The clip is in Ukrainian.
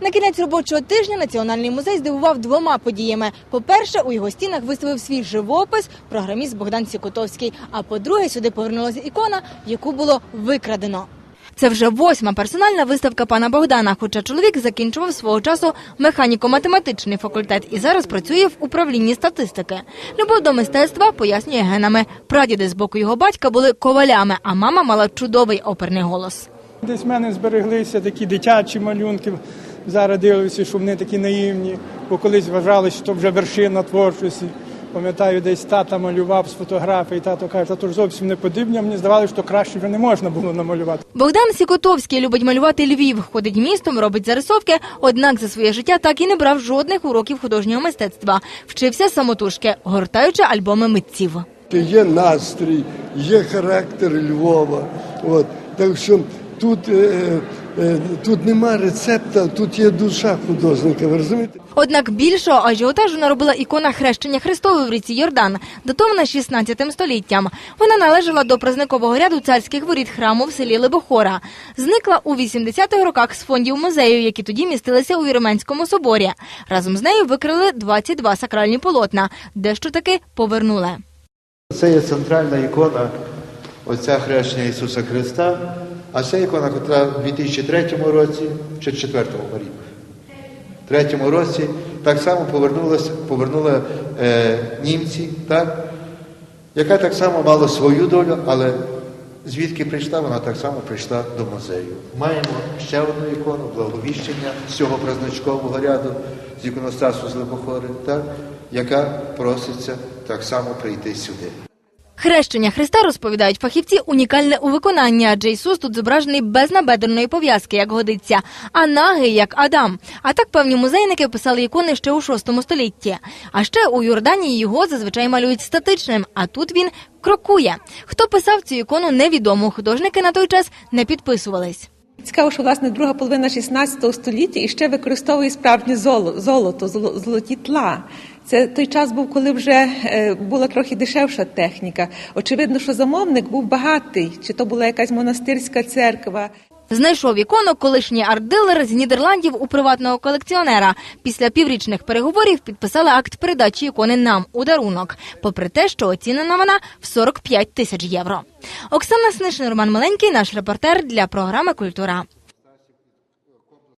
На кінець робочого тижня Національний музей здивував двома подіями. По-перше, у його стінах виставив свій живопис програміст Богдан Сікотовський. А по-друге, сюди повернулася ікона, яку було викрадено. Це вже восьма персональна виставка пана Богдана. Хоча чоловік закінчував свого часу механіко-математичний факультет і зараз працює в управлінні статистики. Любов до мистецтва пояснює генами. Прадіди з боку його батька були ковалями, а мама мала чудовий оперний голос. Десь в мене збереглися такі дитячі малюнки. Зараз дивлюся, що вони такі наївні, бо колись вважали, що це вже вершина творчості. Пам'ятаю, десь тата малював з фотографії, тато каже, та то ж зовсім не подібне, мені здавалося, що краще вже не можна було намалювати. Богдан Сікотовський любить малювати Львів, ходить містом, робить зарисовки, однак за своє життя так і не брав жодних уроків художнього мистецтва. Вчився самотужки, гортаючи альбоми митців. Є настрій, є характер Львова. От. Так що тут, е, тут нема рецепта, тут є душа художника. Ви розумієте? Однак більшого ажіотажу наробила ікона хрещення Христової в ріці Йордан, датована 16 століттям. Вона належала до празникового ряду царських воріт храму в селі Лебохора. Зникла у 80-х роках з фондів музею, які тоді містилися у Віроменському соборі. Разом з нею викрили 22 сакральні полотна, дещо таки повернули. Це є центральна ікона Отця Хрещення Ісуса Христа, а це ікона, яка в 2003 році чи 2004 рік. В третьому році так само повернули е, німці, так, яка так само мала свою долю, але звідки прийшла, вона так само прийшла до музею. Маємо ще одну ікону благовіщення з цього праздничкового ряду з іконостасу з Лепохори, так, яка проситься так само прийти сюди. Хрещення Христа, розповідають фахівці, унікальне у виконанні, адже Ісус тут зображений без набедреної пов'язки, як годиться, а нагий, як Адам. А так певні музейники писали ікони ще у VI столітті. А ще у Йорданії його зазвичай малюють статичним, а тут він крокує. Хто писав цю ікону, невідомо. Художники на той час не підписувались. Цікаво, що власне друга половина 16 століття і ще використовує справжнє золо- золото, золо- золоті тла. Це той час був, коли вже е, була трохи дешевша техніка. Очевидно, що замовник був багатий, чи то була якась монастирська церква. Знайшов ікону колишній арт-дилер з Нідерландів у приватного колекціонера. Після піврічних переговорів підписали акт передачі ікони нам у дарунок, попри те, що оцінена вона в 45 тисяч євро. Оксана Снишин, Роман Маленький, наш репортер для програми Культура.